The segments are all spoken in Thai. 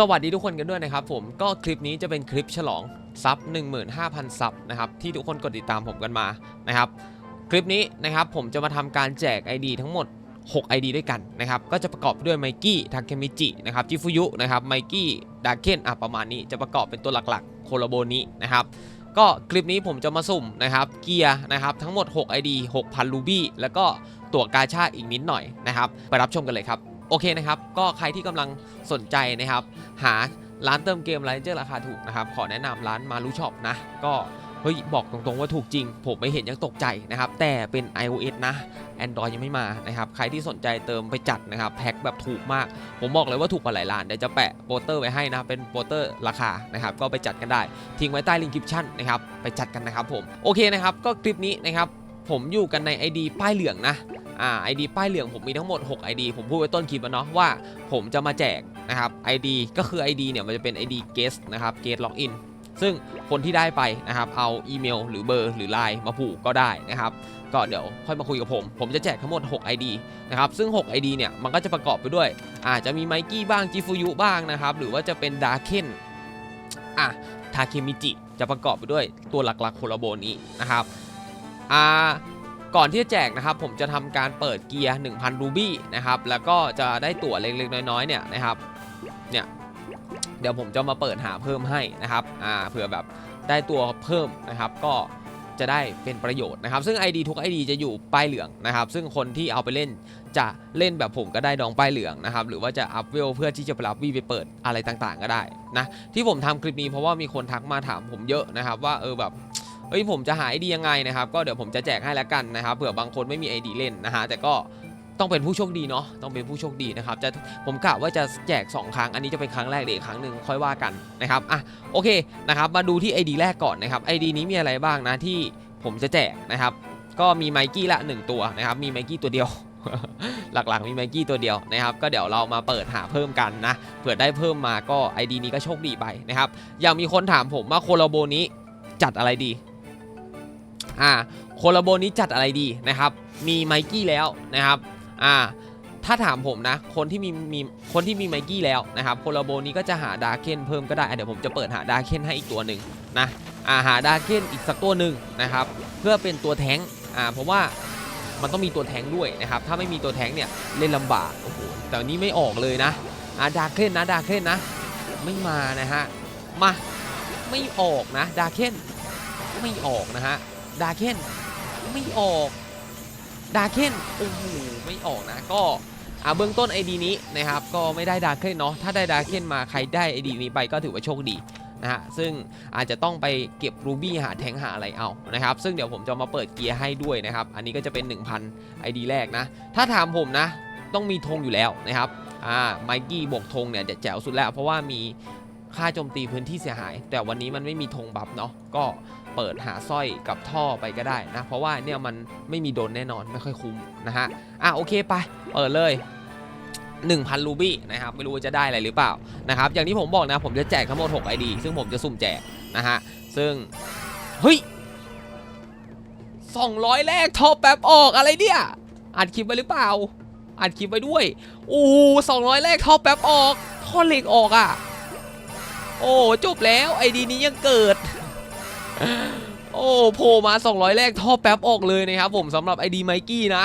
สวัสดีทุกคนกันด้วยนะครับผมก็คลิปนี้จะเป็นคลิปฉลองซับ15,000 ซับนะครับที่ทุกคนกดติดตามผมกันมานะครับคลิปนี้นะครับผมจะมาทำการแจก ID ทั้งหมด 6 ID ด้วยกันนะครับก็จะประกอบด้วยไมกี้ทาเคมิจินะครับจิฟุยุนะครับไมกี้ดาเคนอะประมาณนี้จะประกอบเป็นตัวหลักๆโคโลโบนี้นะครับก็คลิปนี้ผมจะมาสุ่มนะครับเกียร์นะครับทั้งหมด 6 ID 6,000 รูบี้แล้วก็ตัวกาชาอีกนิดหน่อยนะครับไปรับชมกันเลยครับ โอเคนะครับ ก็ใครที่กำลังสนใจนะครับ หาร้านเติมเกมไลเจอร์ราคาถูกนะครับ ขอแนะนำร้านมารุช็อปนะ ก็เฮ้ยบอกตรงๆว่าถูกจริง ผมไม่เห็นยังตกใจนะครับ แต่เป็น iOS นะ Android ยังไม่มานะครับ ใครที่สนใจเติมไปจัดนะครับ แพ็คแบบถูกมาก ผมบอกเลยว่าถูกกว่าหลายร้าน เดี๋ยวจะแปะโปสเตอร์ไว้ให้นะ เป็นโปสเตอร์ราคานะครับ ก็ไปจัดกันได้ ทิ้งไว้ใต้ลิงก์คลิปชั่นนะครับ ไปจัดกันนะครับผม โอเคนะครับ ก็คลิปนี้นะครับ ผมอยู่กันใน ID ป้ายเหลืองนะ อ่า ID ป้ายเหลืองผมมีทั้งหมด 6 ID ผมพูดไว้ต้นคลิปแล้วเนาะว่าผมจะมาแจกนะครับ ID ก็คือ ID เนี่ยมันจะเป็น ID guest นะครับ guest login ซึ่งคนที่ได้ไปนะครับเอาอีเมล หรือเบอร์หรือไลน์มาผูกก็ได้นะครับก็เดี๋ยวค่อยมาคุยกับผม ผมจะแจกทั้งหมด 6 ID นะครับซึ่ง 6 ID เนี่ยมันก็จะประกอบไปด้วย อาจจะมีไมกี้บ้างจิฟูยุบ้างนะครับหรือว่าจะเป็นดาเคนอะทาเคมิจิจะประกอบไปด้วยตัวหลักๆโคลาโบนี้นะครับอ่า ก่อนที่จะแจกนะครับผมจะทำการเปิดเกียร์ 1,000 รูบี้นะครับแล้วก็จะได้ตั๋วเล็กๆ น้อยๆเนี่ยนะครับเนี่ยเดี๋ยวผมจะมาเปิดหาเพิ่มให้นะครับอ่าเผื่อแบบได้ตัวเพิ่มนะครับ ก็จะได้เป็นประโยชน์นะครับ ซึ่ง ID ทุก ID จะอยู่ป้ายเหลืองนะครับ ซึ่งคนที่เอาไปเล่นจะเล่นแบบผมก็ได้ดองป้ายเหลืองนะครับ หรือว่าจะอัพเวลเพื่อที่จะไปรับวีไปเปิดอะไรต่างๆ ก็ได้นะที่ผมทำคลิปนี้เพราะว่ามีคนทักมาถามผมเยอะนะครับ ว่าเออแบบ เอ้ยผมจะหาไอดียังไงนะครับก็เดี๋ยวผมจะแจกให้แล้วกันนะครับเผื่อบางคนไม่มีไอดีเล่นนะฮะแต่ก็ต้องเป็นผู้โชคดีเนาะต้องเป็นผู้โชคดีนะครับจะผมกะว่าจะแจก 2 ครั้ง อันนี้จะเป็นครั้งแรกเดี๋ยวครั้งหนึ่งค่อยว่ากันนะครับอะโอเคนะครับมาดูที่ ID แรกก่อนนะครับ ID นี้มีอะไรบ้างนะที่ผมจะแจกนะครับ ก็มีไมกี้ละ 1 ตัวนะครับมีไมกี้ตัวเดียว หลักๆมีไมกี้ตัวเดียวนะครับ ก็เดี๋ยวเรามาเปิดหาเพิ่มกันนะเผื่อได้เพิ่มมาก็ ID นี้ก็โชคดีไปนะครับอย่างมีคนถามผมว่าโคโลโบนี้จัดอะไรดี อ่าโคลาโบนี้จัดอะไรดีนะครับ มีไมกี้แล้วนะครับอ่าถ้าถามผมนะ คนที่มีมีคนที่มีไมกี้แล้วนะครับโคลาโบนี้ก็จะหาดาเคนเพิ่มก็ได้เดี๋ยวผมจะเปิดหาดาเคนให้อีกตัวหนึ่งนะอ่าหาดาเคนอีกสักตัวหนึ่งนะครับ เพื่อเป็นตัวแท้งอ่าเพราะว่ามันต้องมีตัวแท้งด้วยนะครับ ถ้าไม่มีตัวแท้งเนี่ยเล่นลำบากโอ้โหแต่นี้ไม่ออกเลยนะอ่าดาเคนนะดาเคนนะ ไม่มานะฮะมาไม่ออกนะดาเคนไม่ออกนะฮะ ดาเคนไม่ออกดาเคนโอ้โหไม่ออกนะก็อ่าเบื้องต้น ID นี้นะครับก็ไม่ได้ดาเคนเนาะถ้าได้ดาเคนมาใครได้ ID นี้ไปก็ถือว่าโชคดีนะฮะซึ่งอาจจะต้องไปเก็บรูบี้หาแทงหาอะไรเอานะครับซึ่งเดี๋ยวผมจะมาเปิดเกียร์ให้ด้วยนะครับอันนี้ก็จะเป็น 1,000 ID แรกนะ ถ้าถามผมนะต้องมีธงอยู่แล้วนะครับอ่าไมกี้บวกธงเนี่ยจะแจ๋วสุดแล้วเพราะว่ามี ค่าโจมตีพื้นที่เสียหาย แต่วันนี้มันไม่มีธงบัฟเนาะก็เปิดหาสร้อยกับท่อไปก็ได้นะ เพราะว่าเนี่ยมันไม่มีโดนแน่นอนไม่ค่อยคุ้มนะฮะอะโอเคไปเปิดเลย1,000 รูบี้นะครับไม่รู้ว่าจะได้อะไรหรือเปล่านะครับอย่างที่ผมบอกนะผมจะแจกทั้งหมด6 ID ซึ่งผมจะสุ่มแจกนะฮะซึ่งเฮ้ย200 แรกท่อแป๊บออกอะไรเนี่ยอัดคลิปไว้หรือเปล่าอัดคลิปไว้ด้วยโอ้สองร้อยแรกท่อแป๊บออกท่อเหล็กออกอะ โอ้จบแล้วไอดีนี้ยังเกิด โอ้โผล่มา 200 แรกท่อแป๊บออกเลยนะครับผมสำหรับ ID ไมกี้นะ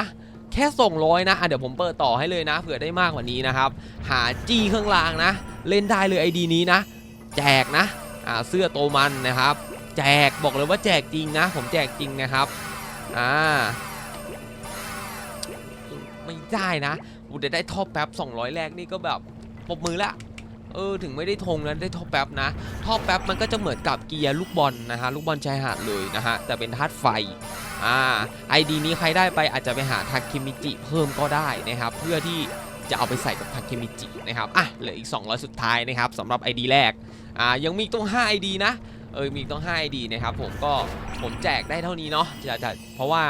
แค่ 200 นะอะเดี๋ยวผมเปิดต่อให้เลยนะเผื่อได้มากกว่านี้นะครับ หาจี้เครื่องรางนะ เล่นได้เลย ID นี้นะ แจกนะอ่าเสื้อโตมันนะครับ แจกบอกเลยว่าแจกจริงนะ ผมแจกจริงนะครับอ่าไม่ได้นะอูจะได้ท่อแป๊บ 200 แรกนี่ก็แบบปบมือละ เออถึงไม่ได้ธงนั้นได้ท่อแป๊บนะ ท่อแป๊บมันก็จะเหมือนกับเกียร์ลูกบอลนะฮะลูกบอลชายหาดเลยนะฮะแต่เป็นธาตุไฟอ่าไอดีนี้ใครได้ไปอาจจะไปหาทาเคมิจิเพิ่มก็ได้นะครับเพื่อที่จะเอาไปใส่กับทาเคมิจินะครับอะเหลืออีก 200 สุดท้ายนะครับสำหรับ ID แรกอ่ายังมีอีกตรง5 ID นะเออมีต้อง5 ID นะครับผมก็ผมแจกได้เท่านี้เนาะจะจะเพราะว่า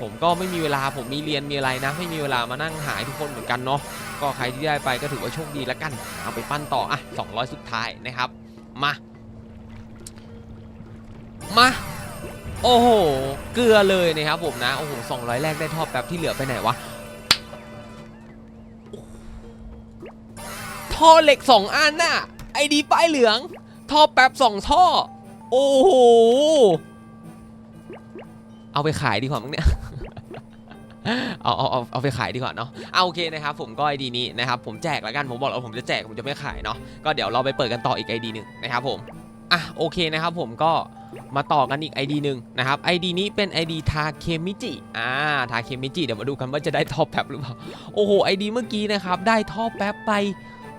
ผมก็ไม่มีเวลาผมมีเรียนมีอะไรนะ ไม่มีเวลามานั่งหาให้ทุกคนเหมือนกันเนาะ ก็ใครที่ได้ไปก็ถือว่าโชคดีแล้วกันเอาไปปั้นต่ออะ200 สุดท้ายนะครับ มา มา โอ้โห เกลือเลยนะครับผมนะ โอ้โห200 แรกได้ท่อแป๊บที่เหลือไปไหนวะท่อเหล็ก 2 อันน่ะไอดีป้ายเหลือง ท่อแป๊บ2ท่อ โอ้โห เอาไปขายดีกว่ามั้งเนี่ย เอาเอาเอาเอาไปขายดีกว่าเนาะเอาโอเคนะครับผมก็ไอดีนี้นะครับผมแจกแล้วกันผมบอกแล้วผมจะแจกผมจะไม่ขายเนาะก็เดี๋ยวเราไปเปิดกันต่ออีกไอดีหนึ่งนะครับผมอะโอเคนะครับผมก็มาต่อกันอีก ID หนึ่งนะครับ ID นี้เป็น ID ทาเคมิจิ อ่า ทาเคมิจิ เดี๋ยวมาดูกันว่าจะได้ท่อแป๊บหรือเปล่า โอ้โห ID เมื่อกี้นะครับ ได้ท่อแป๊บไป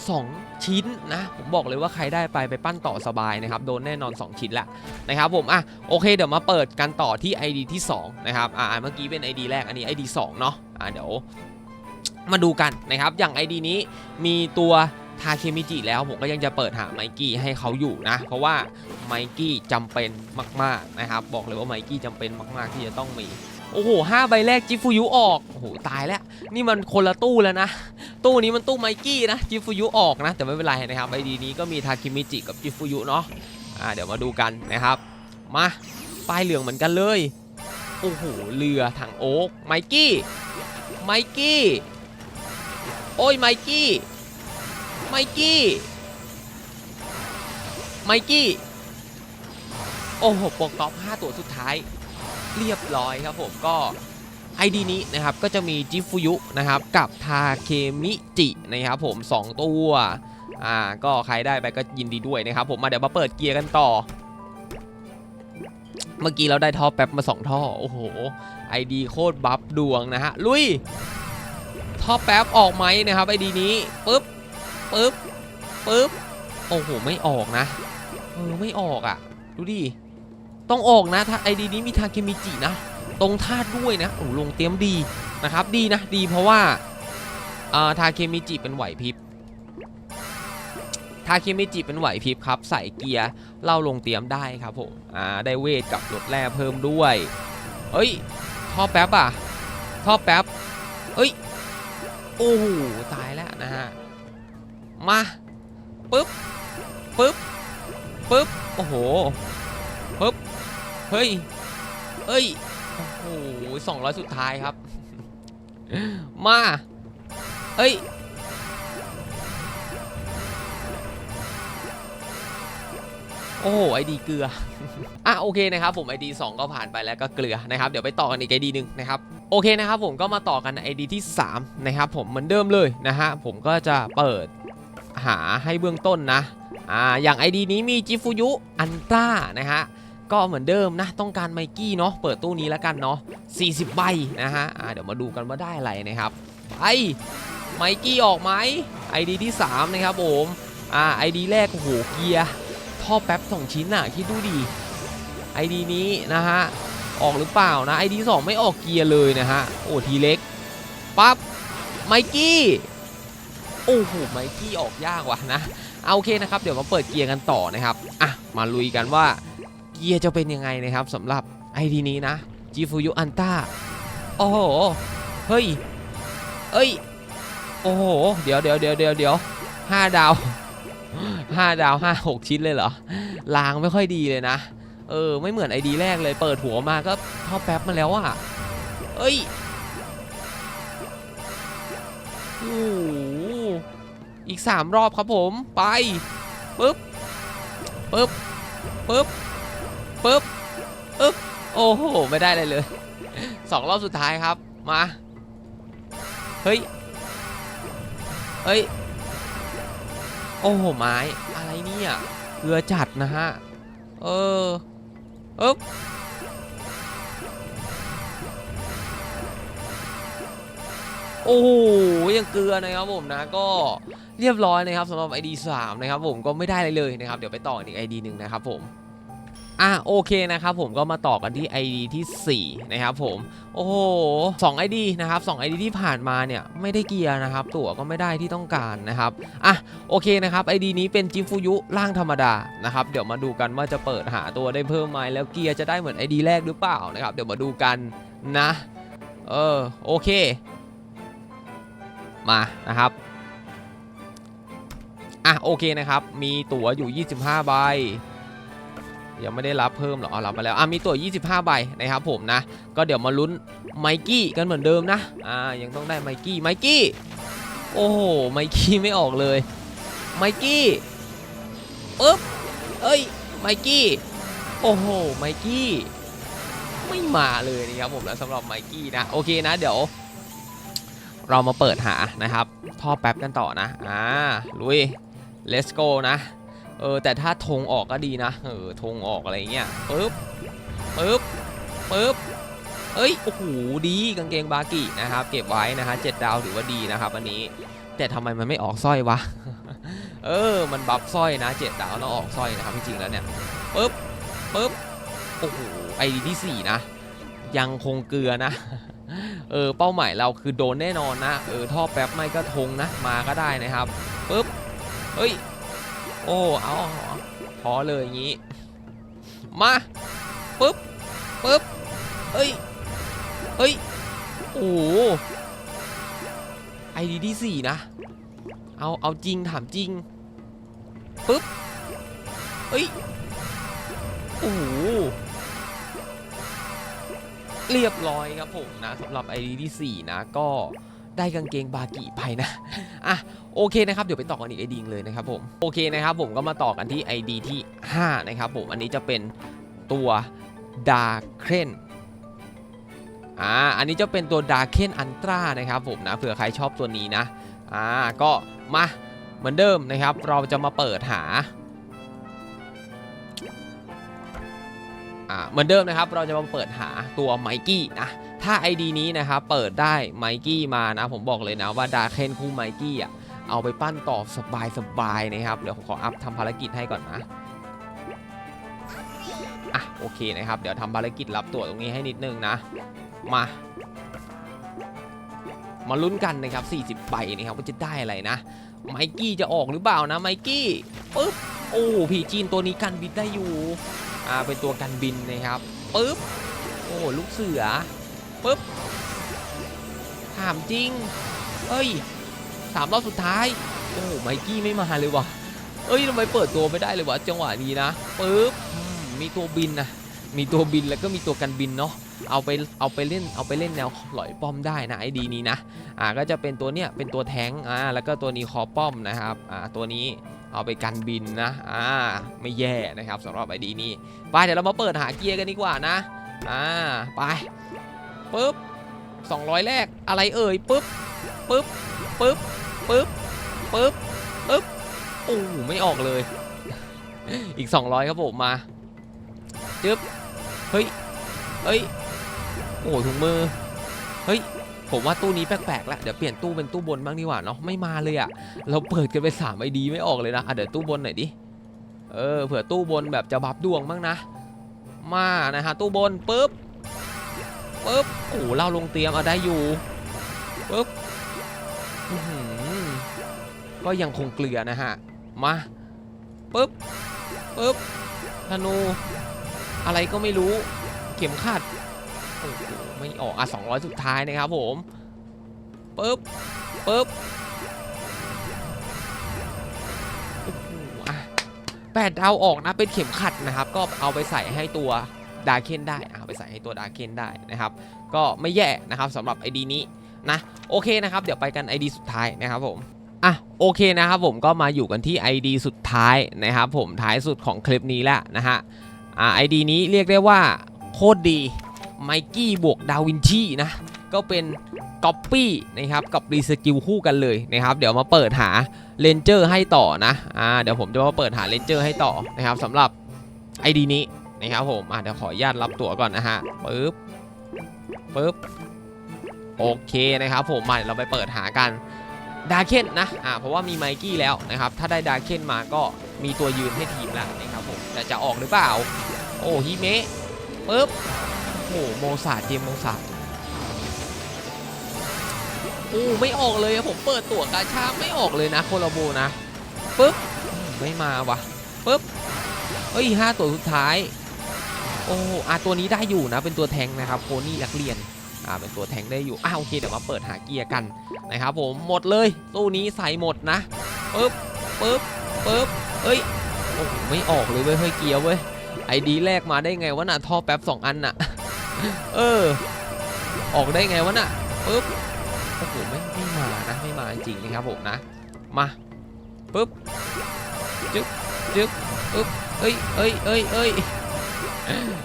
2 ชิ้นนะ ผมบอกเลยว่าใครได้ไปไปปั้นต่อสบายนะครับ โดนแน่นอน 2 ชิ้นละนะครับผม อะ โอเค เดี๋ยวมาเปิดกันต่อที่ ID ที่ 2 นะครับ อ่าเมื่อกี้เป็น ID แรก อันนี้ ID 2 เนาะอ่าเดี๋ยวมาดูกันนะครับ อย่าง ID นี้มีตัวทาเคมิจิแล้วผมก็ยังจะเปิดหาไมกี้ให้เขาอยู่นะ เพราะว่าไมกี้จำเป็นมากๆนะครับ บอกเลยว่าไมกี้จำเป็นมาก ๆ ที่จะต้องมีโอ้โหห้าใบแรกจิฟูยุออก โอ้โห ตายแล้ว นี่มันคนละตู้แล้วนะ ตู้นี้มันตู้ไมกี้นะจิฟูยุออกนะ แต่ไม่เป็นไรนะครับไอดีนี้ก็มีทาเคมิจิกับจิฟูยุเนาะอ่าเดี๋ยวมาดูกันนะครับ มาป้ายเหลืองเหมือนกันเลยโอ้โหเรือถังโอ๊กไมกี้ไมกี้โอ้ยไมกี้ไมกี้ไมกี้โอ้โหโปรกอล์ฟ5ตัวสุดท้าย เรียบร้อยครับผมก็ ID นี้นะครับก็จะมีจิฟุยุนะครับกับทาเคมิจินะครับผม 2 ตัวอ่าก็ใครได้ไปก็ยินดีด้วยนะครับผมมาเดี๋ยวมาเปิดเกียร์กันต่อ เมื่อกี้เราได้ท่อแป๊บมา 2 ท่อ โอ้โห ID โคตรบัฟดวงนะฮะ ลุย ท่อแป๊บออกไหมนะครับ ID นี้ปึ๊บปึ๊บปึ๊บโอ้โห ไม่ออกนะเออไม่ออกอะ ดูดิ ต้องออกนะถ้าไอดีนี้มีทาเคมิจินะ ตรงธาตุด้วยนะโอ้ลงเตรียมดีนะครับดีนะดีเพราะว่าอ่าทาเคมิจิเป็นไหวพริบทาเคมิจิเป็นไหวพริบครับ ใส่เกียร์เล่าลงเตรียมได้ครับผมอ่าได้เวทกับรถแร่เพิ่มด้วยเอ้ยท่อแป๊บอะท่อแป๊บเอ้ยโอ้โหตายแล้วนะฮะมาปึ๊บปึ๊บปึ๊บโอ้โหปึ๊บเฮ้ยเอ้ย โอ้โหสองร้อยสุดท้ายครับ มาเอ้ย โอ้ไอดีเกลือ อะโอเคนะครับผม ID 2ก็ผ่านไปแล้วก็เกลือนะครับ เดี๋ยวไปต่อกันอีก ID หนึ่งนะครับ โอเคนะครับผมก็มาต่อกันใน ID ที่ 3 นะครับ ผมเหมือนเดิมเลยนะฮะ ผมก็จะเปิดหาให้เบื้องต้นนะ อ่า อย่าง ID นี้มีจิฟุยุ อันต้านะฮะ ก็เหมือนเดิมนะ ต้องการไมกี้เนาะเปิดตู้นี้แล้วกันเนาะ40 ใบนะฮะเดี๋ยวมาดูกันว่าได้อะไรนะครับไปไมกี้ออกไหม ID ที่ 3 นะครับผมอ่า ID แรกโอ้โหเกียร์ท่อแป๊บ2ชิ้นอะคิดดูดิ ID นี้นะฮะออกหรือเปล่านะ ID 2ไม่ออกเกียร์เลยนะฮะโอ้ทีเล็กปั๊บไมกี้โอ้โหไมกี้ออกยากว่ะนะเอาโอเคนะครับ เดี๋ยวมาเปิดเกียร์กันต่อนะครับอะมาลุยกันว่า เกียร์จะเป็นยังไงนะครับสำหรับ ID นี้นะจิฟูยุอันต้าโอ้โห เฮ้ย เอ้ย โอ้โห เดี๋ยวเดี๋ยวเดี๋ยวเดี๋ยวเดี๋ยวห้าดาวห้าดาวห้าหกชิ้นเลยเหรอลางไม่ค่อยดีเลยนะ เออ ไม่เหมือนไอดีแรกเลยเปิดหัวมาก็ท่อแป๊บมาแล้วอะเอ้ยโอ้อีก 3 รอบครับผมไปปึ๊บปึ๊บปึ๊บ ปึ๊บปึ๊บโอ้โห ไม่ได้เลยเลยสองรอบสุดท้ายครับ มา เฮ้ย เฮ้ย โอ้โห ไม้ อะไรเนี่ยเกลือจัดนะฮะ เอออึ๊บโอ้โหยังเกลือนะครับผมนะก็เรียบร้อยนะครับสำหรับ ID 3นะครับผมก็ไม่ได้เลยเลยนะครับ เดี๋ยวไปต่ออีก ID หนึ่งนะครับผม อะโอเคนะครับผมก็มาต่อกันที่ ID ทีสี่4 นะครับผม โอ้โห2 ID นะครับ2 ID ที่ผ่านมาเนี่ย ไม่ได้เกียร์นะครับ ตั๋วก็ไม่ได้ที่ต้องการนะครับ อะโอเคนะครับ ID นี้เป็นจิฟูยุร่างธรรมดานะครับ เดี๋ยวมาดูกันว่าจะเปิดหาตัวได้เพิ่มไหมแล้วเกียร์จะได้เหมือน ID แรกหรือเปล่านะครับ เดี๋ยวมาดูกันนะ เออโอเค มานะครับอะโอเคนะครับ มีตั๋วอยู่ 25 ใบ ยังไม่ได้รับเพิ่มหรอรับมาแล้วอะมีตัว 25 ใบนะครับผมนะ ก็เดี๋ยวมาลุ้นไมกี้กันเหมือนเดิมนะอ่ายังต้องได้ไมกี้ไมกี้โอ้โหไมกี้ไม่ออกเลยไมกี้ปึ๊บเอ้ยไมกี้โอ้โหไมกี้ไม่มาเลยนะครับผมแล้วสำหรับไมกี้นะโอเคนะเดี๋ยว เรามาเปิดหานะครับ ท่อแป๊บกันต่อนะอ่าลุย let's go นะ เออแต่ถ้าธงออกก็ดีนะ เออธงออกอะไรเงี้ยปึ๊บปึ๊บปึ๊บเอ้ยโอ้โหดีกางเกงบากินะครับ เก็บไว้นะฮะเจ็ดดาวถือว่าดีนะครับอันนี้ แต่ทำไมมันไม่ออกสร้อยวะ เออ มันบัฟสร้อยนะเจ็ดดาวแล้วออกสร้อยนะครับจริงๆแล้วเนี่ยปึ๊บปึ๊บโอ้โหไอดีที่สี่นะ ยังคงเกลือนะเออเป้าหมายเราคือโดนแน่นอนนะ เออท่อแป๊บไม่ก็ธงนะ มาก็ได้นะครับปึ๊บเฮ้ย โอ้เอาพอเลยอย่างนี้ มาปึ๊บปึ๊บเอ้ยเฮ้ยโอ้ไอดีที่สี่นะ เอา เอาจริงถามจริงปึ๊บเฮ้ยโอ้โหเรียบร้อยครับผมนะสำหรับ ID ที่4นะก็ได้กางเกงบากิไปนะ อะ โอเคนะครับเดี๋ยวไปต่อกันอีก ID เลยนะครับผมโอเคนะครับผมก็มาต่อกันที่ ID ที่ 5 นะครับผมอันนี้จะเป็นตัวดาเครนอ่าอันนี้จะเป็นตัว d a r k e n Ultra นะครับผมนะเผื่อใครชอบตัวนี้นะอ่าก็มาเหมือนเดิมนะครับ เราจะมาเปิดหาอ่าเหมือนเดิมนะครับ เราจะมาเปิดหาตัวไมกี้นะถ้า ID นี้นะครับเปิดได้ไมกี้มานะ ผมบอกเลยนะว่า d a r k e n คู่ไมกี้อะ เอาไปปั้นต่อสบายสบายๆนะครับ เดี๋ยวผมขออัพทำภารกิจให้ก่อนนะอะโอเคนะครับ เดี๋ยวทำภารกิจรับตัวตรงนี้ให้นิดนึงนะ มา มาลุ้นกันนะครับ40ใบนะครับว่าจะได้อะไรนะ ไมกี้จะออกหรือเปล่านะไมกี้ปึ๊บโอ้ผีจีนตัวนี้กันบินได้อยู่อ่าเป็นตัวกันบินนะครับปึ๊บโอ้ลูกเสือปึ๊บถามจริงเอ้ย สามรอบสุดท้าย โอ้ไมกี้ไม่มาเลยวะเอ้ยทำไมเปิดตัวไม่ได้เลยวะจังหวะนี้นะปึ๊บมีตัวบินนะมีตัวบินแล้วก็มีตัวกันบินเนาะเอาไปเอาไปเล่นเอาไปเล่นแนวหลอยป้อมได้นะไอดีนี้นะอ่าก็จะเป็นตัวเนี้ยเป็นตัวแทงอ่าแล้วก็ตัวนี้คอป้อมนะครับอ่าตัวนี้เอาไปกันบินนะอ่าไม่แย่นะครับสำหรับไอดีนี้ไปเดี๋ยวเรามาเปิดหาเกียร์กันดีกว่านะอ่าไปปึ๊บ200 แรกอะไรเอ่ยปึ๊บปึ๊บปึ๊บ ปึ๊บปึ๊บปึ๊บโอ้ไม่ออกเลย อีก 200 ครับผมมาจึ๊บเฮ้ยเฮ้ยโอ้ถุงมือเฮ้ยผมว่าตู้นี้แปลกๆละเดี๋ยวเปลี่ยนตู้เป็นตู้บนบ้างดีกว่าเนาะไม่มาเลยอะเราเปิดกันไป3ไอดีไม่ออกเลยนะอะเดี๋ยวตู้บนหน่อยดิเออเผื่อตู้บนแบบจะบับดวงบ้างนะ มานะฮะตู้บนปุ๊บปุ๊บโอ้โหเราลงเตรียมเอาได้อยู่ปุ๊บ ก็ยังคงเกลือนะฮะ มาปุ๊บปุ๊บธนูอะไรก็ไม่รู้เข็มขัดโอ้โหไม่ออกอะ200 สุดท้ายนะครับผมปึ๊บปึ๊บโอ้โหอะแปดดาวออกนะเป็นเข็มขัดนะครับ ก็เอาไปใส่ให้ตัวดาเคนได้เอาไปใส่ให้ตัวดาเคนได้นะครับ ก็ไม่แย่นะครับสำหรับ ID นี้นะโอเคนะครับ เดี๋ยวไปกัน ID สุดท้ายนะครับผม อะโอเคนะครับผมก็มาอยู่กันที่ ID สุดท้ายนะครับผมท้ายสุดของคลิปนี้แล้วนะฮะอ่าไอดีนี้เรียกได้ว่าโคตรดีไมกี้บวกดาวินชีนะก็เป็นก๊อปปี้นะครับกับรีสกิลคู่กันเลยนะครับเดี๋ยวมาเปิดหาเลนเจอร์ให้ต่อนะอ่าเดี๋ยวผมจะมาเปิดหาเลนเจอร์ให้ต่อนะครับสำหรับไอดีนี้นะครับผมอ่าเดี๋ยวขออนุญาตรับตั๋วก่อนนะฮะปึ๊บปึ๊บโอเคนะครับผมมาเดี๋ยวเราไปเปิดหากัน ดาเคนนะอ่าเพราะว่ามีไมกี้แล้วนะครับ ถ้าได้ดาเคนมาก็มีตัวยืนให้ทีมแล้วนะครับผมแต่จะออกหรือเปล่า โอ้ฮิเมะปึ๊บโอ้โมซาดเจมโมซาดโอ้ไม่ออกเลยผมเปิดตั๋วกาชาไม่ออกเลยนะโคลาโบนะปึ๊บไม่มาวะปึ๊บเอ้ยห้าตัวสุดท้ายโอ้อาตัวนี้ได้อยู่นะเป็นตัวแทงนะครับโพนี่นักเรียน อ่าเป็นตัวแทงได้อยู่อ้าวโอเคเดี๋ยวมาเปิดหาเกียร์กันนะครับผมหมดเลยตู้นี้ใส่หมดนะปึ๊บปึ๊บปึ๊บเอ้ยโอ้ไม่ออกเลยเว้ยเฮ้ยเกียร์เว้ยไอดีแรกมาได้ไงวะน่ะท่อแป๊บสองอันน่ะเออ ออกได้ไงวะน่ะปึ๊บโอ้โหไม่ไม่มานะไม่มาจริงนะครับผมนะมาปึ๊บจึ๊บจึ๊บปึ๊บเอ้ยเอ้ยเอ้ยเอ้ย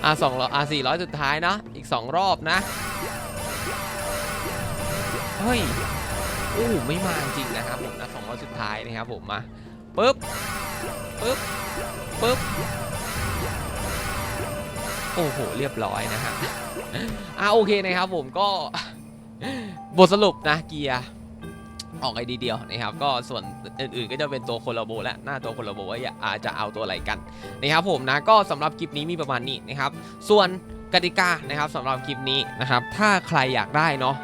อะสองร้อยอะสี่ร้อยสุดท้ายนะอีกสองรอบนะ เฮ้ยอู้ไม่มาจริงนะครับผมนะสองร้อยสุดท้ายนะครับผมมาปึ๊บปึ๊บปึ๊บโอ้โห เรียบร้อยนะฮะอะโอเคนะครับผมก็บทสรุปนะเกียร์ออกไอดีเดียวนะครับ ก็ส่วนอื่นๆก็จะเป็นตัวโคลโบและหน้าตัวโคลโบว่าอากอาจจะเอาตัวอะไรกันนะครับผมนะก็สำหรับคลิปนี้มีประมาณนี้นะครับ ส่วนกติกานะครับสำหรับคลิปนี้นะครับ ถ้าใครอยากได้เนาะ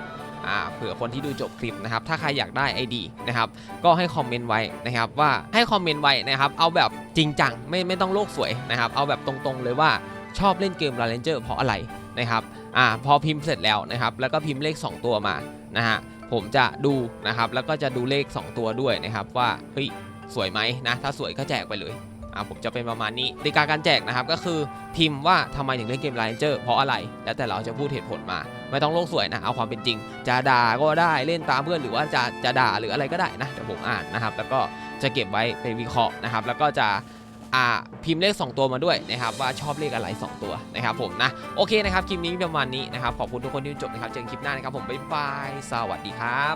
อ่าเผื่อคนที่ดูจบคลิปนะครับ ถ้าใครอยากได้ ID นะครับ ก็ให้คอมเมนต์ไว้นะครับว่าให้คอมเมนต์ไว้นะครับ เอาแบบจริงจังไม่ไม่ต้องโลกสวยนะครับ เอาแบบตรงๆเลยว่าชอบเล่นเกม r a n g e r เพราะอะไรนะครับ อ่า พอพิมพ์เสร็จแล้วนะครับ แล้วก็พิมพ์เลข 2 ตัวมานะฮะ ผมจะดูนะครับ แล้วก็จะดูเลข 2 ตัวด้วยนะครับ ว่า เฮ้ย สวยไหมนะ ถ้าสวยก็แจกไปเลย อ่าผมจะเป็นประมาณนี้ในการการแจกนะครับก็คือพิมพ์ว่าทำไมถึงเล่นเกม r a n g e r เพราะอะไร แล้วแต่เราจะพูดเหตุผลมา ไม่ต้องโลกสวยนะ เอาความเป็นจริง จะด่าก็ได้เล่นตามเพื่อนหรือว่าจะจะด่าหรืออะไรก็ได้นะเดี๋ยวผมอ่านนะครับ แล้วก็จะเก็บไว้เป็นวิเคราะห์นะครับ แล้วก็จะอ่าพิมพ์เลข 2 ตัวมาด้วยนะครับว่าชอบเลขอะไร 2 ตัวนะครับผมนะโอเคนะครับคลิปนี้ประมาณนี้นะครับขอบคุณทุกคนที่ดูจบนะครับเจอกันคลิปหน้านะครับผมบ๊ายบายสวัสดีครับ